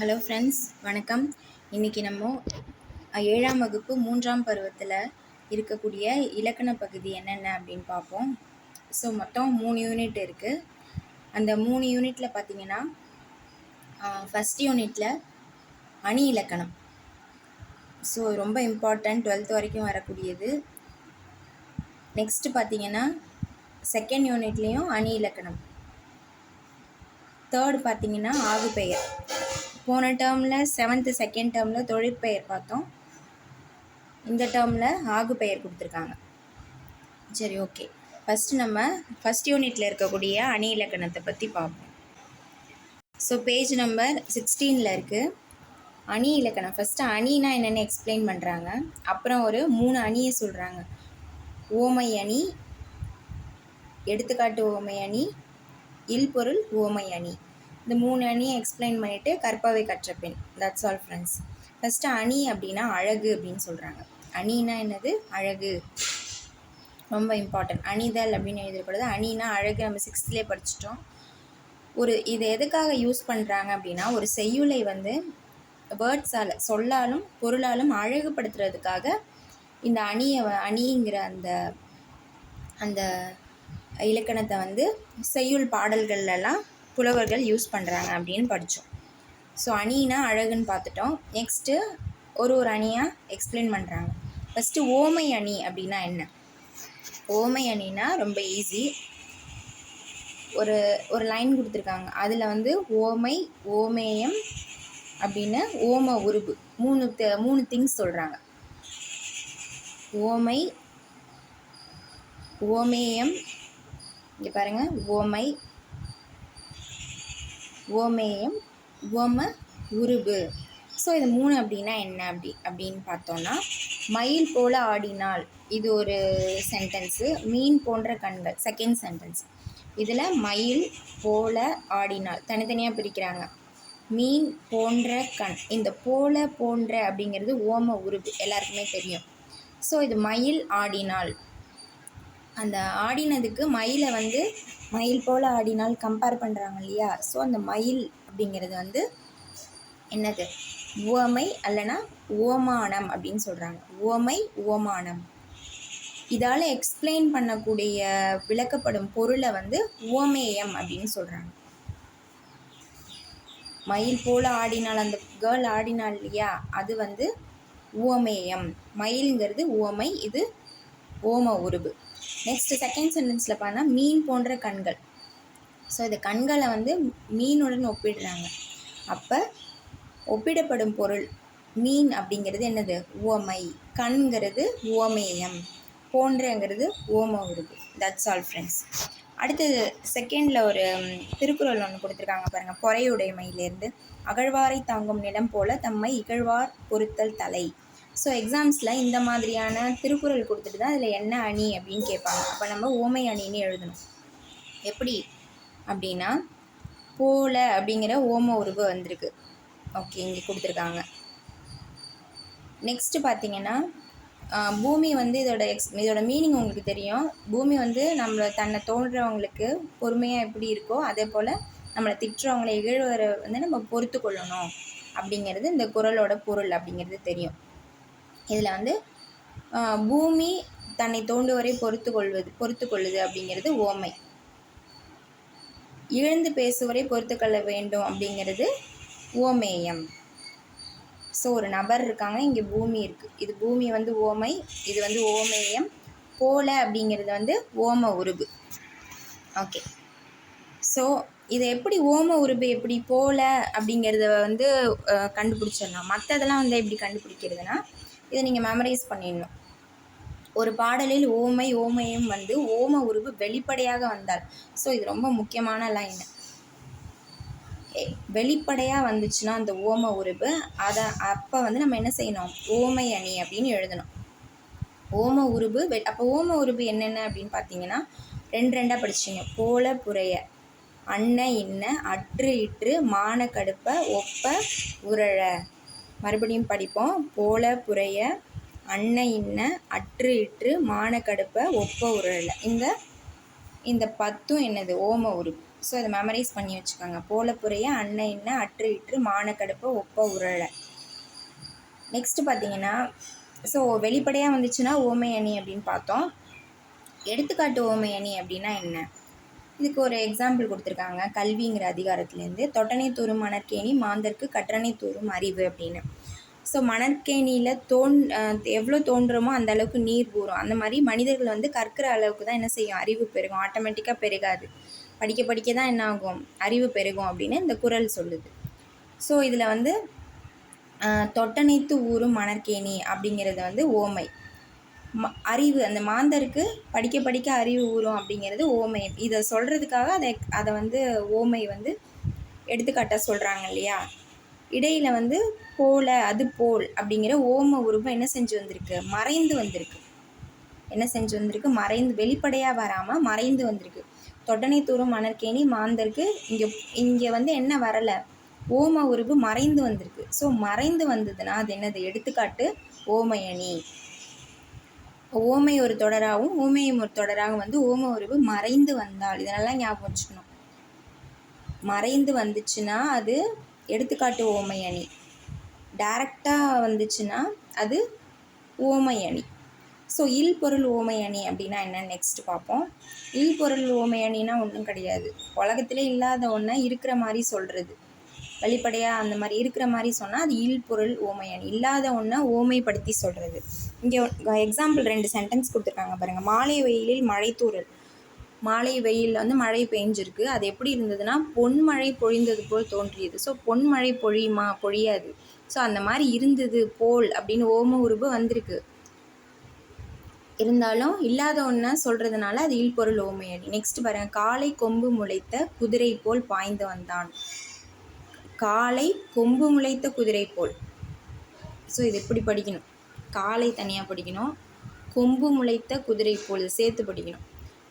Hello friends வணக்கம். இன்றைக்கி நம்ம ஏழாம் வகுப்பு மூன்றாம் பருவத்தில் இருக்கக்கூடிய இலக்கண பகுதி என்னென்ன அப்படின்னு பார்ப்போம். ஸோ மொத்தம் மூணு யூனிட் இருக்குது அந்த மூணு யூனிட்டில் பார்த்தீங்கன்னா ஃபஸ்ட் யூனிட்டில் அணி இலக்கணம். ஸோ ரொம்ப இம்பார்ட்டன்ட் டுவெல்த் வரைக்கும் வரக்கூடியது. நெக்ஸ்ட்டு பார்த்தீங்கன்னா செகண்ட் யூனிட்லேயும் அணி இலக்கணம். தேர்டு பார்த்தீங்கன்னா ஆகு பெயர் போன டேர்மில் செவன்த்து செகண்ட் டேர்மில் தொழிற்பெயர் பார்த்தோம். இந்த டேர்மில் ஆகு பெயர் கொடுத்துருக்காங்க. சரி ஓகே ஃபஸ்ட்டு நம்ம ஃபஸ்ட் யூனிட்டில் இருக்கக்கூடிய அணி இலக்கணத்தை பற்றி பார்ப்போம். ஸோ பேஜ் நம்பர் சிக்ஸ்டீனில் இருக்குது அணி இலக்கணம். ஃபஸ்ட்டு அணினா என்னென்னு எக்ஸ்பிளைன் பண்ணுறாங்க அப்புறம் ஒரு மூணு அணியை சொல்கிறாங்க ஓமை அணி எடுத்துக்காட்டு ஓமை அணி இல்பொருள் ஓமை அணி. இந்த மூணு அணியை எக்ஸ்பிளைன் பண்ணிவிட்டு கற்பவை கற்ற பெண். தட்ஸ் ஆல் ஃப்ரெண்ட்ஸ் ஃபஸ்ட்டு அணி அப்படின்னா அழகு அப்படின்னு சொல்கிறாங்க அணினா என்னது? அழகு. ரொம்ப இம்பார்ட்டன்ட் அணிதல் அப்படின்னு எழுதக்கூடாது அணினா அழகு. நம்ம சிக்ஸ்த்லேயே படிச்சிட்டோம். ஒரு இது எதுக்காக யூஸ் பண்ணுறாங்க அப்படின்னா ஒரு செய்யுளை வந்து வேர்ட்ஸால் சொல்லாலும் பொருளாலும் அழகுபடுத்துறதுக்காக இந்த அணியை அணிங்கிற அந்த அந்த இலக்கணத்தை வந்து செய்யுள் பாடல்கள்லாம் புலவர்கள் யூஸ் பண்ணுறாங்க அப்படின்னு படித்தோம் ஸோ அணினா அழகுன்னு பார்த்துட்டோம். நெக்ஸ்ட்டு ஒரு ஒரு அணியாக எக்ஸ்பிளைன் பண்ணுறாங்க ஃபஸ்ட்டு ஓமை அணி அப்படின்னா என்ன? ஓமை அணினா ரொம்ப ஈஸி ஒரு ஒரு லைன் கொடுத்துருக்காங்க. அதில் வந்து ஓமை ஓமேயம் அப்படின்னு ஓம உருபு. மூணு த- மூணு திங்ஸ் சொல்கிறாங்க ஓமை ஓமேயம் இங்கே பாருங்கள் ஓமை ஓமேயம் ஓம உருபு. ஸோ இது மூணு அப்படின்னா என்ன அப்படி அப்படின்னு பார்த்தோன்னா மயில் போல ஆடினால் இது ஒரு சென்டென்ஸு மீன் போன்ற கண்கள் செகண்ட் சென்டென்ஸ் இதில் மயில் போல ஆடினால் தனித்தனியாக பிரிக்கிறாங்க. மீன் போன்ற கண் இந்த போல போன்ற அப்படிங்கிறது ஓம உருபு எல்லாருக்குமே தெரியும். ஸோ இது மயில் ஆடினால் அந்த ஆடினதுக்கு மயிலை வந்து மயில் போல் ஆடினால் கம்பேர் பண்ணுறாங்க இல்லையா? ஸோ அந்த மயில் அப்படிங்கிறது வந்து என்னது? உவமை அல்லனா ஓமானம் அப்படின்னு சொல்கிறாங்க உவமை ஓமானம் இதால் எக்ஸ்பிளைன் பண்ணக்கூடிய விளக்கப்படும் பொருளை வந்து உவமேயம் அப்படின்னு சொல்கிறாங்க மயில் போல் ஆடினால் அந்த கேர்ள் ஆடினாள் இல்லையா? அது வந்து உவமேயம். மயில்ங்கிறது உவமை இது ஓம உருபு. நெக்ஸ்ட் செகண்ட் சென்டென்ஸில் பார்த்தா மீன் போன்ற கண்கள். ஸோ இந்த கண்களை வந்து மீனுடன் ஒப்பிடுறாங்க. அப்போ ஒப்பிடப்படும் பொருள் மீன் அப்படிங்கிறது என்னது? உவமை. கண்கிறது உவமேயம். போன்றங்கிறது ஓம உருபு தட்ஸ் ஆல் ஃப்ரெண்ட்ஸ் அடுத்தது செகண்டில் ஒரு திருக்குறள் ஒன்று கொடுத்துருக்காங்க பாருங்கள் பொறையுடைமையிலேருந்து அகழ்வாரை தாங்கும் நிலம் போல தம்மை இகழ்வார் பொறுத்தல் தலை. ஸோ எக்ஸாம்ஸில் இந்த மாதிரியான திருக்குறள் கொடுத்துட்டு தான் அதில் என்ன அணி அப்படின்னு கேட்பாங்க. அப்போ நம்ம ஓமை அணின்னு எழுதணும். எப்படி? அப்படின்னா போல அப்படிங்கிற ஓம உருவு வந்திருக்கு. ஓகே இங்கே கொடுத்துருக்காங்க. நெக்ஸ்ட்டு பார்த்தீங்கன்னா பூமி வந்து இதோட எக்ஸ் இதோட மீனிங் உங்களுக்கு தெரியும். பூமி வந்து நம்மளை தன்னை தோன்றவங்களுக்கு பொறுமையாக எப்படி இருக்கோ அதே போல் நம்மளை திட்டுறவங்களை இகழ்வரை வந்து நம்ம பொறுத்து கொள்ளணும். அப்படிங்கிறது இந்த குறளோட பொருள் அப்படிங்கிறது தெரியும். இதில் வந்து பூமி தன்னை தோண்டுவரை பொறுத்து கொள்வது பொறுத்து கொள்ளுது அப்படிங்கிறது ஓமை. இழந்து பேசுவரை பொறுத்து கொள்ள வேண்டும் அப்படிங்கிறது ஓமேயம். ஸோ ஒரு நபர் இருக்காங்க இங்கே பூமி இருக்குது இது பூமி வந்து ஓமை இது வந்து ஓமேயம். போல அப்படிங்கிறது வந்து ஓம உருபு. ஓகே ஸோ இதை எப்படி ஓம உருபு எப்படி போல அப்படிங்கிறத வந்து கண்டுபிடிச்சிடலாம். மற்றதெல்லாம் வந்து எப்படி கண்டுபிடிக்கிறதுனா இதை நீங்கள் மெமரைஸ் பண்ணிடணும். ஒரு பாடலில் ஓமை ஓமையும் வந்து ஓம உருவு வெளிப்படையாக வந்தால். ஸோ இது ரொம்ப முக்கியமான லைன் வெளிப்படையாக வந்துச்சுன்னா அந்த ஓம உருவு அதை அப்போ வந்து நம்ம என்ன செய்யணும்? ஓமை அணி அப்படின்னு எழுதணும். ஓம உருவு வெ அப்போ ஓம உருவு என்னென்ன அப்படின்னு பார்த்தீங்கன்னா ரெண்டு ரெண்டாக படிச்சிங்க. போல புரைய அன்ன இன்ன அற்று இற்று மான கடுப்ப ஒப்ப உரழ. மறுபடியும் படிப்போம். போல புரைய அன்ன இன்ன அற்று இற்று மான கடுப்ப ஒப்ப உரழ இந்த இந்த பத்தும் என்னது? ஓம உரு ஸோ அதை மெமரைஸ் பண்ணி வச்சுக்கோங்க. போல புறைய அன்னை இன்ன அற்று இற்று மானக்கடுப்ப ஒப்ப உரளை. நெக்ஸ்ட்டு பார்த்தீங்கன்னா ஸோ வெளிப்படையாக வந்துச்சுன்னா ஓமை அணி அப்படின்னு பார்த்தோம். எடுத்துக்காட்டு ஓமை அணி அப்படின்னா என்ன? இதுக்கு ஒரு எக்ஸாம்பிள் கொடுத்துருக்காங்க. கல்விங்கிற அதிகாரத்துலேருந்து தொட்டனை தூரும் மணற்கேணி மாந்தர்க்கு கற்றனை தூரும் அறிவு அப்படின்னு. ஸோ மணற்கேணியில் தோன் எவ்வளோ தோன்றுமோ அந்த அளவுக்கு நீர் ஊறும். அந்த மாதிரி மனிதர்கள் வந்து கற்கிற அளவுக்கு தான் என்ன செய்யும்? அறிவு பெருகும். ஆட்டோமேட்டிக்காக பெருகாது. படிக்க படிக்க தான் என்ன ஆகும்? அறிவு பெருகும் அப்படின்னு இந்த குரல் சொல்லுது. ஸோ இதில் வந்து தொட்டனைத்து ஊறும் மணற்கேணி அப்படிங்கிறது வந்து ஓமை. அறிவு அந்த மாந்தருக்கு படிக்க படிக்க அறிவு ஊறும் அப்படிங்கிறது ஓமை. இதை சொல்கிறதுக்காக அதை அதை வந்து ஓமை வந்து எடுத்துக்காட்டாக சொல்கிறாங்க இல்லையா? இடையில் வந்து போல அது போல் அப்படிங்கிற ஓம உருவம் என்ன செஞ்சு வந்திருக்கு? மறைந்து வந்திருக்கு. என்ன செஞ்சு வந்திருக்கு? மறைந்து வெளிப்படையாக வராமல் மறைந்து வந்திருக்கு. தொடனை தூரம் மணற்கேணி மாந்தருக்கு இங்கே இங்கே வந்து என்ன வரலை? ஓம உருவு மறைந்து வந்திருக்கு. ஸோ மறைந்து வந்ததுன்னா அது என்னது? எடுத்துக்காட்டு ஓமையணி. ஓமை ஒரு தொடராகவும் ஓமையும் ஒரு தொடராகவும் வந்து ஓம உருவு மறைந்து வந்தால். இதனெல்லாம் ஞாபகம் வச்சுக்கணும். மறைந்து வந்துச்சுன்னா அது எடுத்துக்காட்டு ஓமை அணி. டைரக்டாக வந்துச்சுன்னா அது ஓமை அணி. ஸோ இல் பொருள் ஓமை அணி அப்படின்னா என்னன்னு நெக்ஸ்ட் பார்ப்போம். இல் பொருள் ஓமை அணின்னா ஒன்றும் கிடையாது. உலகத்திலே இல்லாத ஒன்றை இருக்கிற மாதிரி சொல்கிறது வெளிப்படையாக அந்த மாதிரி இருக்கிற மாதிரி சொன்னால் அது இல் பொருள் இல்லாத ஒன்றை ஓமைப்படுத்தி சொல்கிறது இங்கே எக்ஸாம்பிள் ரெண்டு சென்டென்ஸ் கொடுத்துருக்காங்க பாருங்கள் மாலை வெயிலில் மழைத்தூரல் மாலை வெயிலில் வந்து மழை பெஞ்சிருக்கு. அது எப்படி இருந்ததுன்னா பொன்மழை பொழிந்தது போல் தோன்றியது. ஸோ பொன்மழை பொழியுமா? பொழியாது. ஸோ அந்த மாதிரி இருந்தது போல் அப்படின்னு ஓம உருவு வந்திருக்கு. இருந்தாலும் இல்லாத ஒன்றை சொல்கிறதுனால அது இல்பொருள் ஓமையடி நெக்ஸ்ட் பாருங்கள் காலை கொம்பு முளைத்த குதிரை போல் பாய்ந்து வந்தான். காலை கொம்பு முளைத்த குதிரை போல். ஸோ இது எப்படி படிக்கணும்? காலை தனியாக படிக்கணும். கொம்பு முளைத்த குதிரை போல் சேர்த்து படிக்கணும்.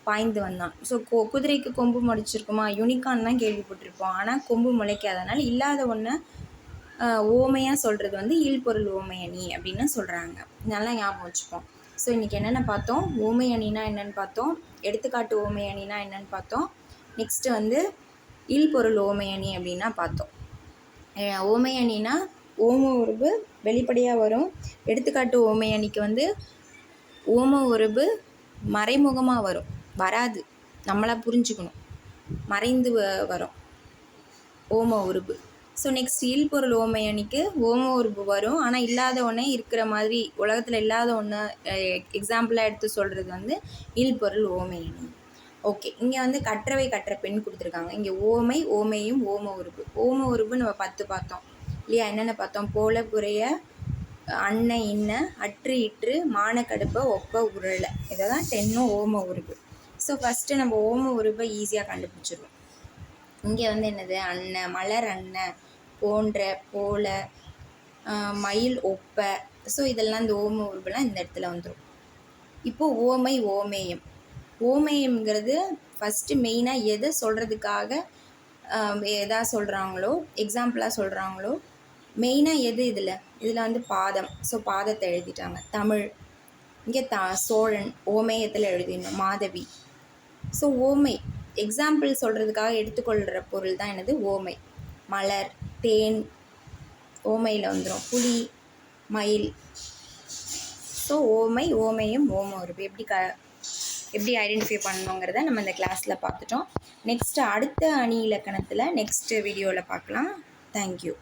பாய்ந்து வந்தான். ஸோ கொ குதிரைக்கு கொம்பு முளைச்சிருக்குமா யூனிகான் தான் கேள்விப்பட்டிருப்போம். ஆனால் கொம்பு முளைக்காதனால இல்லாத ஒன்று ஓமையாக சொல்கிறது வந்து ஈழ்பொருள் ஓமை அணி அப்படின்னு சொல்கிறாங்க நல்லா ஞாபகம் வச்சுப்போம் ஸோ இன்றைக்கி என்னென்ன பார்த்தோம்? ஓமை அணினா என்னென்னு பார்த்தோம். எடுத்துக்காட்டு ஓமை அணினா என்னென்னு பார்த்தோம். நெக்ஸ்ட்டு வந்து ஈழ்பொருள் ஓமை அணி அப்படின்னா பார்த்தோம். ஓமை அணினா ஓம உருபு வெளிப்படையாக வரும். எடுத்துக்காட்டு ஓமை அணிக்கு வந்து ஓம உருபு மறைமுகமாக வரும். வராது. நம்மளாக புரிஞ்சுக்கணும். மறைந்து வரும். ஓம உருபு. ஸோ நெக்ஸ்ட் இல் பொருள் ஓமை அணிக்கு ஓம உருபு வரும். ஆனால் இல்லாத ஒன்றே இருக்கிற மாதிரி உலகத்தில் இல்லாத ஒன்று எக்ஸாம்பிளாக எடுத்து சொல்கிறது வந்து இல் பொருள் ஓமை அணி ஓகே இங்கே வந்து கற்றவை கற்ற பெண் கொடுத்துருக்காங்க. இங்கே ஓமை ஓமையும் ஓம உருபு. ஓம உருபு நம்ம பத்து பார்த்தோம். இல்லையா? என்னென்ன பார்த்தோம்? போல புறைய அன்னை இன்ன அற்று இற்று மானக்கடுப்பை ஒப்ப உருளை. இதை தான் டென்னும் ஓம உருபு. ஸோ ஃபஸ்ட்டு நம்ம ஓம உருவை ஈஸியாக கண்டுபிடிச்சிருவோம். இங்கே வந்து என்னது? அன்னை மலர் அன்னை போன்ற போல மயில் ஒப்ப. ஸோ இதெல்லாம் இந்த ஓம உருவெல்லாம் இந்த இடத்துல வந்துடும் இப்போது ஓமை ஓமேயம். ஓமேயம்ங்கிறது ஃபஸ்ட்டு மெயினாக எதை சொல்கிறதுக்காக எதா சொல்கிறாங்களோ எக்ஸாம்பிளாக சொல்கிறாங்களோ மெயினாக எது இதில்? இதில் வந்து பாதம். ஸோ பாதத்தை எழுதிட்டாங்க. தமிழ். இங்கே தா சோழன் ஓமேயத்தில் எழுதிடணும் மாதவி. ஸோ ஓமை. எக்ஸாம்பிள் சொல்கிறதுக்காக எடுத்துக்கொள்கிற பொருள் தான் என்னது? ஓமை. மலர் தேன். ஓமையில் வந்துடும் புலி மயில். ஸோ ஓமை ஓமையும் ஓமம் உறுப்பு எப்படி க எப்படி ஐடென்டிஃபை பண்ணணுங்கிறத நம்ம இந்த கிளாஸில் பார்த்துட்டோம். நெக்ஸ்ட்டு அடுத்த அணி இலக்கணத்தில் நெக்ஸ்ட் வீடியோவில் பார்க்கலாம். தேங்க்யூ